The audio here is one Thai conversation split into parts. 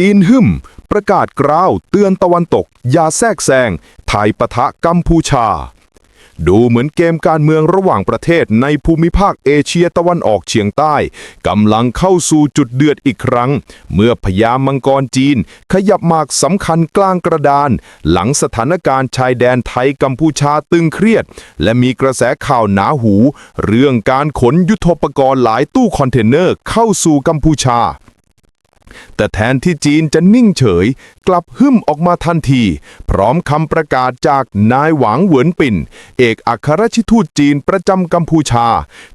จีนหึมประกาศกราวเตือนตะวันตก อย่าแทรกแซงไทยปะทะกัมพูชา ดูเหมือนเกมการเมืองระหว่างประเทศในภูมิภาคเอเชียตะวันออกเฉียงใต้กำลังเข้าสู่จุดเดือดอีกครั้ง เมื่อพญามังกรจีน ขยับหมากสำคัญกลางกระดาน หลังสถานการณ์ชายแดนไทยกัมพูชาตึงเครียด และมีกระแสข่าวหนาหู เรื่องการขนยุทโธปกรณ์หลายตู้คอนเทนเนอร์เข้าสู่กัมพูชา แต่แทนที่จีนจะนิ่งเฉย กลับหึ่มออกมาทันที พร้อมคำประกาศจากนายหวังเหวินปิ่น เอกอัครราชทูตจีนประจำกัมพูชา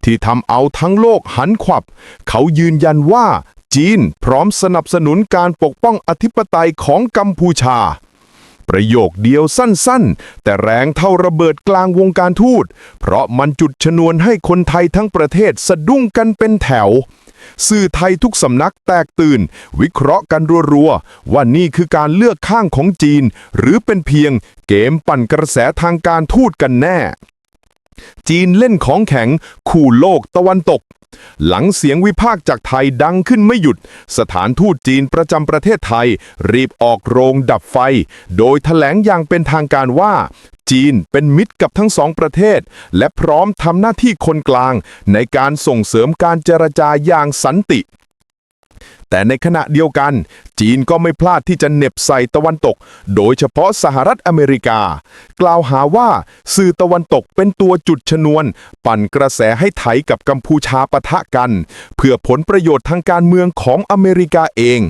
ที่ทำเอาทั้งโลกหันขวับ เขายืนยันว่าจีนพร้อมสนับสนุนการปกป้องอธิปไตยของกัมพูชา ประโยคเดียวสั้นๆ แต่แรงเท่าระเบิดกลางวงการทูต เพราะมันจุดชนวนให้คนไทยทั้งประเทศสะดุ้งกันเป็นแถว สื่อไทยทุกสำนักแตกตื่น วิเคราะห์กันรัวๆ ว่านี่คือการเลือกข้างของจีน หรือเป็นเพียงเกมปั่นกระแสทางการทูตกันแน่ จีนเล่นของแข็ง ขู่โลกตะวันตก หลังเสียงวิพากษ์จากไทยดังขึ้นไม่หยุด สถานทูตจีนประจำประเทศไทย รีบออกโรงดับไฟ โดยแถลงอย่างเป็นทางการว่า จีนเป็นมิตรกับทั้งสองประเทศ และพร้อมทำหน้าที่คนกลาง ในการส่งเสริมการเจรจาอย่างสันติ แต่ในขณะเดียวกัน จีนก็ไม่พลาดที่จะเหน็บใส่ตะวันตก โดยเฉพาะสหรัฐอเมริกา กล่าวหาว่าสื่อตะวันตกเป็นตัวจุดชนวน ปั่นกระแสให้ไทยกับกัมพูชาปะทะกัน เพื่อผลประโยชน์ทางการเมืองของอเมริกาเอง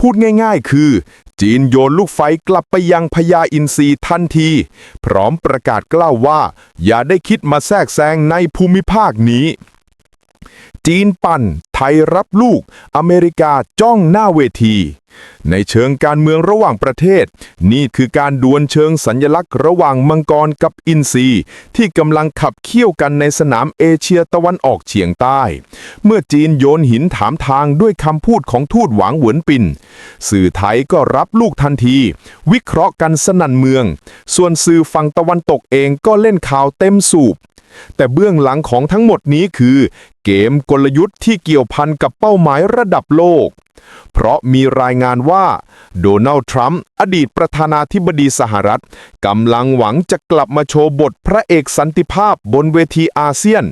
พูดง่ายๆ คือ จีนโยนลูกไฟกลับไปยังพญาอินทรีทันที พร้อมประกาศกล้าวว่า อย่าได้คิดมาแทรกแซงในภูมิภาคนี้ จีนปั่น ไทยรับลูก อเมริกาจ้องหน้าเวที ในเชิงการเมืองระหว่างประเทศ นี่คือการดวลเชิงสัญญลักษณ์ระหว่างมังกรกับอินทรีที่กำลังขับเคี่ยวกันในสนามเอเชียตะวันออกเฉียงใต้ เมื่อจีนโยนหินถามทางด้วยคำพูดของทูตหวังหวนปิน สื่อไทยก็รับลูกทันที วิเคราะห์กันสนั่นเมือง ส่วนสื่อฝั่งตะวันตกเองก็เล่นข่าวเต็มสูบ แต่เบื้องหลังของทั้งหมดนี้คือ เกมกลยุทธ์ที่เกี่ยวพันกับเป้าหมายระดับโลก เพราะมีรายงานว่า โดนัลด์ทรัมป์อดีตประธานาธิบดีสหรัฐกำลังหวังจะกลับมาโชว์บทพระเอกสันติภาพบนเวทีอาเซียน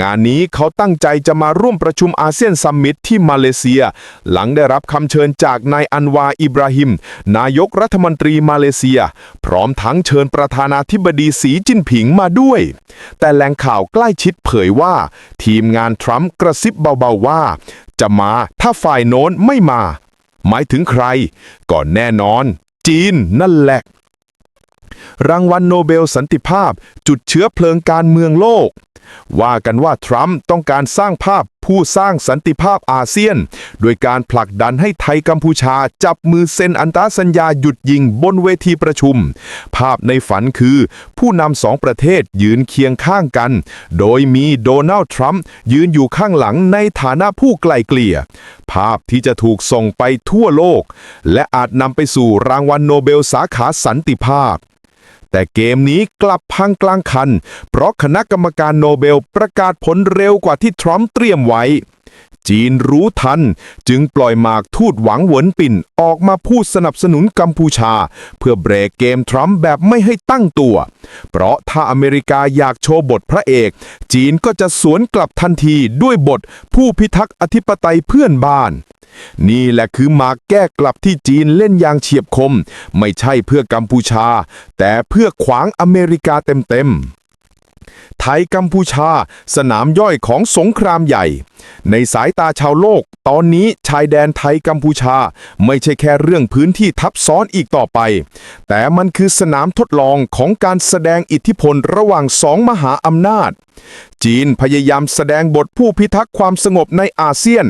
งานนี้เขาตั้งใจจะมาร่วมประชุมอาเซียนซัมมิตที่มาเลเซีย หลังได้รับคำเชิญจากนายอันวาอิบราฮิม นายกรัฐมนตรีมาเลเซีย พร้อมทั้งเชิญประธานาธิบดีสีจิ้นผิงมาด้วย แต่แหล่งข่าวใกล้ชิดเผยว่า ทีมงานทรัมป์กระซิบเบาๆว่าจะมา ถ้าฝ่ายโน้นไม่มา หมายถึงใคร ก่อนแน่นอน จีนนั่นแหละ รางวัลโนเบลสันติภาพ จุดเชื้อเพลิงการเมืองโลก ว่ากันว่าทรัมป์ต้องการสร้างภาพ ผู้สร้างสันติภาพอาเซียน โดยการผลักดันให้ไทยกัมพูชา จับมือเซ็นอันตราสัญญาหยุดยิงบนเวทีประชุม ภาพในฝันคือ ผู้นำสองประเทศยืนเคียงข้างกัน โดยมีโดนัลด์ทรัมป์ยืนอยู่ข้างหลังในฐานะผู้ไกลเกลี่ย ภาพที่จะถูกส่งไปทั่วโลก และอาจนำไปสู่รางวัลโนเบลสาขาสันติภาพ แต่เกมนี้กลับพังกลางคัน เพราะคณะกรรมการโนเบลประกาศผลเร็วกว่าที่ทรัมป์เตรียมไว้ จีนรู้ทัน จึงปล่อยหมากทูตหวังหวนปิ่นออกมาพูดสนับสนุนกัมพูชา เพื่อเบรกเกมทรัมป์แบบไม่ให้ตั้งตัว เพราะถ้าอเมริกาอยากโชว์บทพระเอก จีนก็จะสวนกลับทันทีด้วยบทผู้พิทักษ์อธิปไตยเพื่อนบ้าน นี่แหละคือมาแก้กลับที่จีนเล่นอย่างเฉียบคม ไม่ใช่เพื่อกัมพูชา แต่เพื่อขวางอเมริกาเต็มๆ ไทยกัมพูชา สนามย่อยของสงครามใหญ่ ในสายตาชาวโลก ตอนนี้ชายแดนไทยกัมพูชา ไม่ใช่แค่เรื่องพื้นที่ทับซ้อนอีกต่อไป แต่มันคือสนามทดลองของการแสดงอิทธิพลระหว่างสองมหาอำนาจ จีนพยายามแสดงบทผู้พิทักษ์ความสงบในอาเซียน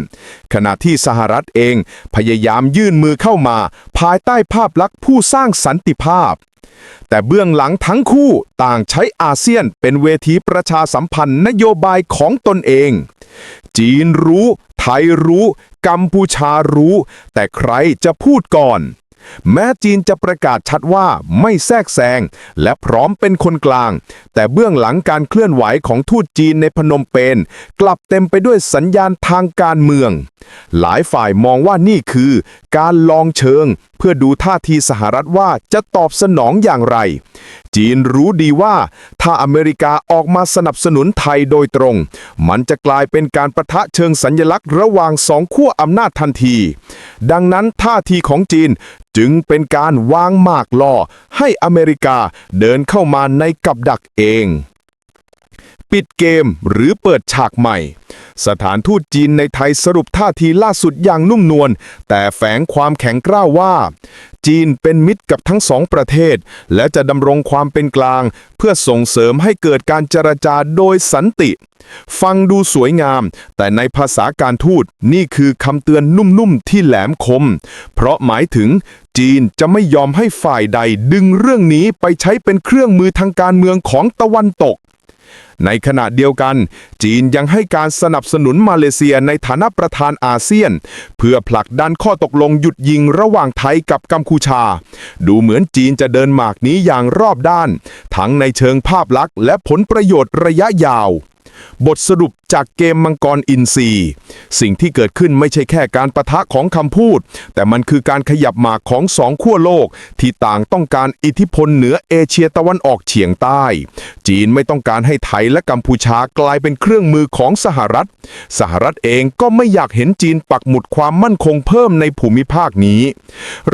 ขณะที่สหรัฐเองพยายามยื่นมือเข้ามา ภายใต้ภาพลักษณ์ผู้สร้างสันติภาพ แต่เบื้องหลังทั้งคู่ต่างใช้อาเซียนเป็นเวทีประชาสัมพันธ์นโยบายของตนเอง จีนรู้ ไทยรู้ กัมพูชารู้ แต่ใครจะพูดก่อน แม้จีนจะประกาศชัดว่าไม่แทรกแซง และพร้อมเป็นคนกลาง แต่เบื้องหลังการเคลื่อนไหวของทูตจีนในพนมเปญกลับเต็มไปด้วยสัญญาณทางการเมือง หลายฝ่ายมองว่านี่คือ การลองเชิง เพื่อดูท่าทีสหรัฐว่าจะตอบสนองอย่างไร จีนรู้ดีว่าถ้าอเมริกาออกมาสนับสนุนไทยโดยตรง มันจะกลายเป็นการประทะเชิงสัญลักษณ์ระหว่างสองขั้วอำนาจทันที ดังนั้นท่าทีของจีนจึงเป็นการวางหมากล่อให้อเมริกาเดินเข้ามาในกับดักเอง ปิดเกมหรือเปิดฉากใหม่ สถานทูตจีนในไทยสรุปท่าทีล่าสุดอย่างนุ่มนวลแต่แฝงความแข็งกร้าวว่า จีนเป็นมิตรกับทั้งสองประเทศ และจะดำรงความเป็นกลาง เพื่อส่งเสริมให้เกิดการเจรจาโดยสันติ ฟังดูสวยงาม แต่ในภาษาการทูตนี่คือคำเตือนนุ่มๆที่แหลมคม เพราะหมายถึงจีนจะไม่ยอมให้ฝ่ายใดดึงเรื่องนี้ไปใช้เป็นเครื่องมือทางการเมืองของตะวันตก ในขณะเดียวกัน จีนยังให้การสนับสนุนมาเลเซียในฐานะประธานอาเซียน เพื่อผลักดันข้อตกลงหยุดยิงระหว่างไทยกับกัมพูชา ดูเหมือนจีนจะเดินหมากนี้อย่างรอบด้าน ทั้งในเชิงภาพลักษณ์และผลประโยชน์ระยะยาว บทสรุปจากเกมมังกรอินทรีสิ่งที่เกิดขึ้นไม่ใช่แค่การประทะของคำพูด แต่มันคือการขยับหมากของสองขั้วโลก ที่ต่างต้องการอิทธิพลเหนือเอเชียตะวันออกเฉียงใต้ จีนไม่ต้องการให้ไทยและกัมพูชากลายเป็นเครื่องมือของสหรัฐ สหรัฐเองก็ไม่อยากเห็นจีนปักหมุดความมั่นคงเพิ่มในภูมิภาคนี้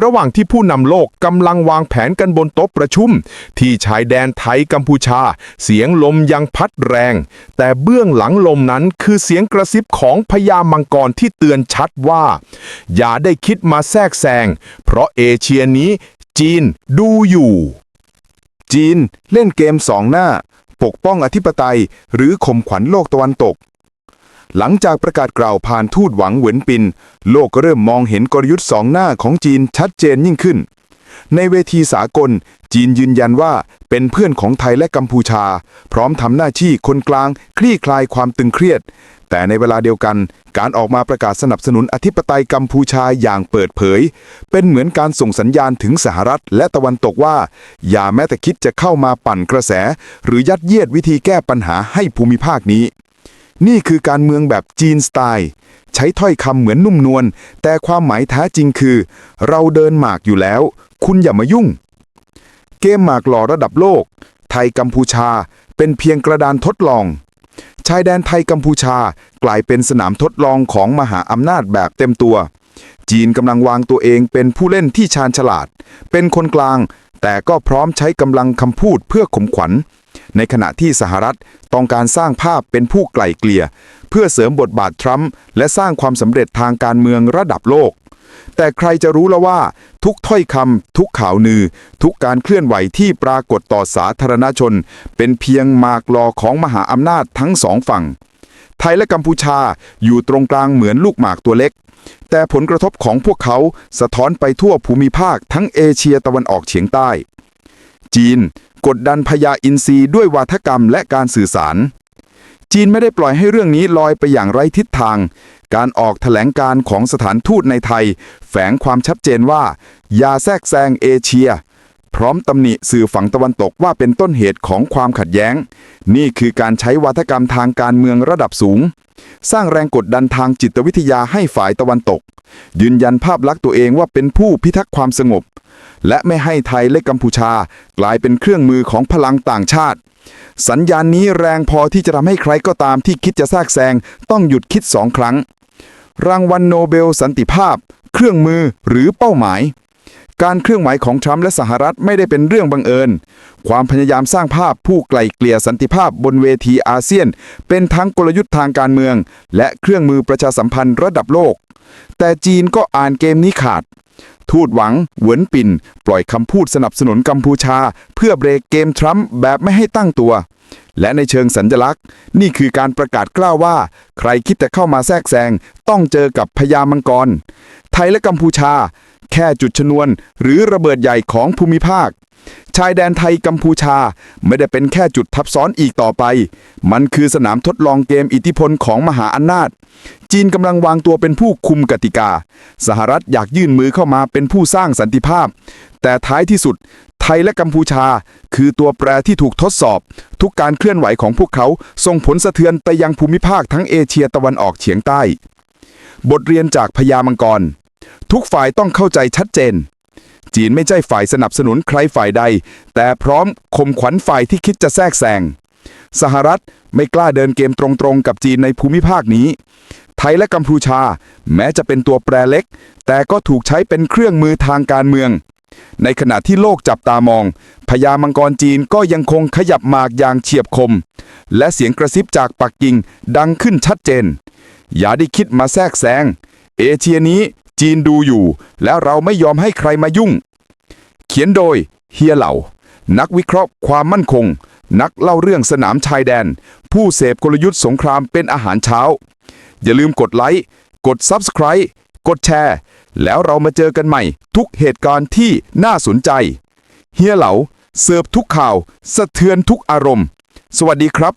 ระหว่างที่ผู้นำโลกกำลังวางแผนกันบนโต๊ะประชุม ที่ชายแดนไทยกัมพูชา เสียงลมยังพัดแรง แต่เบื้องหลังลมนั้นคือเสียงกระซิบของพญามังกรที่เตือนชัดว่า อย่าได้คิดมาแทรกแซง เพราะเอเชียนี้ จีนดูอยู่ จีนเล่นเกมสองหน้า ปกป้องอธิปไตย หรือข่มขวัญโลกตะวันตก หลังจากประกาศกล่าวผ่านทูตหวังเหวินปิน โลกก็เริ่มมองเห็นกลยุทธ์สองหน้าของจีนชัดเจนยิ่งขึ้น ในเวทีสากล จีนยืนยันว่าเป็นเพื่อนของไทยและกัมพูชา พร้อมทำหน้าที่คนกลาง คลี่คลายความตึงเครียด แต่ในเวลาเดียวกัน การออกมาประกาศสนับสนุนอธิปไตยกัมพูชาอย่างเปิดเผย เป็นเหมือนการส่งสัญญาณถึงสหรัฐและตะวันตกว่า อย่าแม้แต่คิดจะเข้ามาปั่นกระแส หรือยัดเยียดวิธีแก้ปัญหาให้ภูมิภาคนี้ นี่คือการเมืองแบบจีนสไตล์ใช้ถ้อยคำเหมือนนุ่มนวลแต่ความหมายแท้จริงคือ เราเดินหมากอยู่แล้ว คุณอย่ามายุ่ง เกมหมากหล่อระดับโลก ไทยกัมพูชาเป็นเพียงกระดานทดลอง ชายแดนไทยกัมพูชากลายเป็นสนามทดลองของมหาอำนาจแบบเต็มตัว จีนกำลังวางตัวเองเป็นผู้เล่นที่ชาญฉลาด เป็นคนกลาง แต่ก็พร้อมใช้กำลังคำพูดเพื่อข่มขวัญ ในขณะที่สหรัฐต้องการสร้างภาพเป็นผู้ไกล่เกลี่ย เพื่อเสริมบทบาททรัมป์และสร้างความสำเร็จทางการเมืองระดับโลก แต่ใครจะรู้แล้วว่า ทุกถ้อยคำทุกข่าวนือ ทุกการเคลื่อนไหวที่ปรากฏต่อสาธารณชน เป็นเพียงหมากลอของมหาอำนาจทั้งสองฝั่ง ไทยและกัมพูชาอยู่ตรงกลางเหมือนลูกหมากตัวเล็ก แต่ผลกระทบของพวกเขาสะท้อนไปทั่วภูมิภาคทั้งเอเชียตะวันออกเฉียงใต้ จีน กดดันพญาอินทรีด้วยวาทกรรมและการสื่อสารจีนไม่ได้ปล่อยให้เรื่องนี้ลอยไปอย่างไร้ทิศทาง การออกแถลงการของสถานทูตในไทย แฝงความชัดเจนว่า อย่าแทรกแซงเอเชีย พร้อมตำหนิสื่อฝั่งตะวันตกว่าเป็นต้นเหตุของความขัดแย้ง นี่คือการใช้วาทกรรมทางการเมืองระดับสูง สร้างแรงกดดันทางจิตวิทยาให้ฝ่ายตะวันตก ยืนยันภาพลักษณ์ตัวเองว่าเป็นผู้พิทักษ์ความสงบ และไม่ให้ไทยและกัมพูชา กลายเป็นเครื่องมือของพลังต่างชาติสัญญาณนี้แรงพอที่จะทำให้ใครก็ตามที่คิดจะแทรกแซงต้องหยุดคิดสองครั้ง รางวัลโนเบลสันติภาพ เครื่องมือหรือเป้าหมาย การเครื่องหมายของทรัมป์และสหรัฐไม่ได้เป็นเรื่องบังเอิญ ความพยายามสร้างภาพผู้ไกล่เกลี่ยสันติภาพบนเวทีอาเซียน เป็นทั้งกลยุทธ์ทางการเมือง และเครื่องมือประชาสัมพันธ์ระดับโลก แต่จีนก็อ่านเกมนี้ขาด ทูตหวังเหวินปิ่น ปล่อยคำพูดสนับสนุนกัมพูชา เพื่อเบรกเกมทรัมป์แบบไม่ให้ตั้งตัว และในเชิงสัญลักษณ์ นี่คือการประกาศกล้าวว่า ใครคิดจะเข้ามาแทรกแซงต้องเจอกับพญามังกร ไทยและกัมพูชา แค่จุดชนวน หรือระเบิดใหญ่ของภูมิภาค ชายแดนไทยกัมพูชาไม่ได้เป็นแค่จุดทับซ้อนอีกต่อไป มันคือสนามทดลองเกมอิทธิพลของมหาอำนาจ จีนกำลังวางตัวเป็นผู้คุมกติกา สหรัฐอยากยื่นมือเข้ามาเป็นผู้สร้างสันติภาพ แต่ท้ายที่สุด ไทยและกัมพูชา คือตัวแปรที่ถูกทดสอบ ทุกการเคลื่อนไหวของพวกเขาส่งผลสะเทือนไปยังภูมิภาคทั้งเอเชียตะวันออกเฉียงใต้ บทเรียนจากพญามังกร ทุกฝ่ายต้องเข้าใจชัดเจน จีนไม่ใช่ฝ่ายสนับสนุนใครฝ่ายใด แต่พร้อมข่มขวัญฝ่ายที่คิดจะแทรกแซงสหรัฐไม่กล้าเดินเกมตรงๆกับจีนในภูมิภาคนี้ ไทยและกัมพูชา แม้จะเป็นตัวแปรเล็ก แต่ก็ถูกใช้เป็นเครื่องมือทางการเมือง ในขณะที่โลกจับตามองพญามังกรจีนก็ยังคงขยับหมากอย่างเฉียบคม และเสียงกระซิบจากปักกิ่งดังขึ้นชัดเจน อย่าได้คิดมาแทรกแซงเอเชียนี้ จีนดูอยู่ แล้วเราไม่ยอมให้ใครมายุ่ง เขียนโดยเฮียเหล่า นักวิเคราะห์ความมั่นคง นักเล่าเรื่องสนามชายแดน ผู้เสพกลยุทธ์สงครามเป็นอาหารเช้า อย่าลืมกดไลค์กด Subscribe กดแชร์ แล้วเรามาเจอกันใหม่ ทุกเหตุการณ์ที่น่าสนใจ เฮียเหลาเสิร์ฟทุกข่าว สะเทือนทุกอารมณ์ สวัสดีครับ